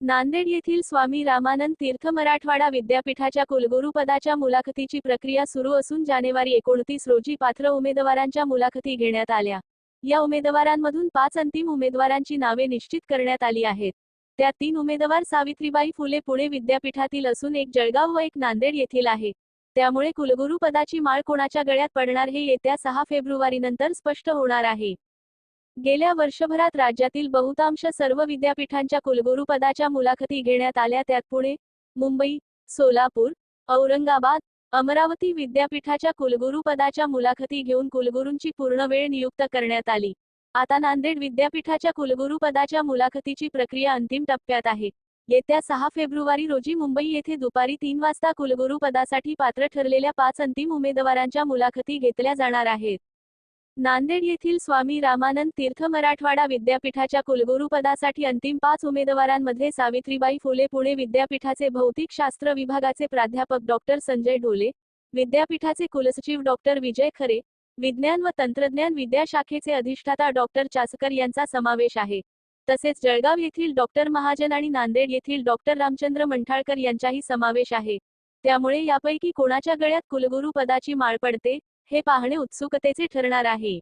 नांदेड येथील स्वामी रामानंद तीर्थ मराठवाडा विद्यापीठाच्या कुलगुरुपदाच्या मुलाखतीची प्रक्रिया सुरू असून जानेवारी एकोणतीस रोजी पात्र उमेदवारांच्या मुलाखती घेण्यात आल्या. या उमेदवारांमधून पाच अंतिम उमेदवारांची नावे निश्चित करण्यात आली आहेत. त्या तीन उमेदवार सावित्रीबाई फुले पुणे विद्यापीठातील असून एक जळगाव व एक नांदेड येथील आहे. त्यामुळे कुलगुरुपदाची माळ कोणाच्या गळ्यात पडणार हे येत्या सहा फेब्रुवारीनंतर स्पष्ट होणार आहे. गेल्या वर्षभरात राज्यातील बहुतांश सर्व विद्यापीठांच्या कुलगुरू पदाच्या मुलाखती घेण्यात आल्या. त्यात पुणे मुंबई सोलापूर औरंगाबाद अमरावती विद्यापीठाच्या कुलगुरू पदाच्या मुलाखती घेऊन कुलगुरूंची पूर्ण वेळ नियुक्त करण्यात आली. आता नांदेड विद्यापीठाच्या कुलगुरू पदाच्या मुलाखतीची प्रक्रिया अंतिम टप्प्यात आहे. येत्या सहा फेब्रुवारी रोजी मुंबई येथे दुपारी तीन वाजता कुलगुरू पदासाठी पात्र ठरलेल्या पाच अंतिम उमेदवारांच्या मुलाखती घेतल्या जाणार आहेत. नांदेड येथील स्वामी रामानंद तीर्थ मराठवाडा विद्यापीठाच्या कुलगुरुपदासाठी अंतिम पाच उमेदवारांमध्ये सावित्रीबाई फुले पुणे विद्यापीठाचे भौतिकशास्त्र विभागाचे प्राध्यापक डॉक्टर संजय ढोले विद्यापीठाचे कुलसचिव डॉक्टर विजय खरे विज्ञान व तंत्रज्ञान विद्याशाखेचे अधिष्ठाता डॉक्टर चासकर यांचा समावेश आहे. तसेच जळगाव येथील डॉक्टर महाजन आणि नांदेड येथील डॉक्टर रामचंद्र मंठाळकर यांचाही समावेश आहे. त्यामुळे यापैकी कोणाच्या गळ्यात कुलगुरू पदाची माळ पडते? हे पाहणे उत्सुकतेचे ठरणार आहे.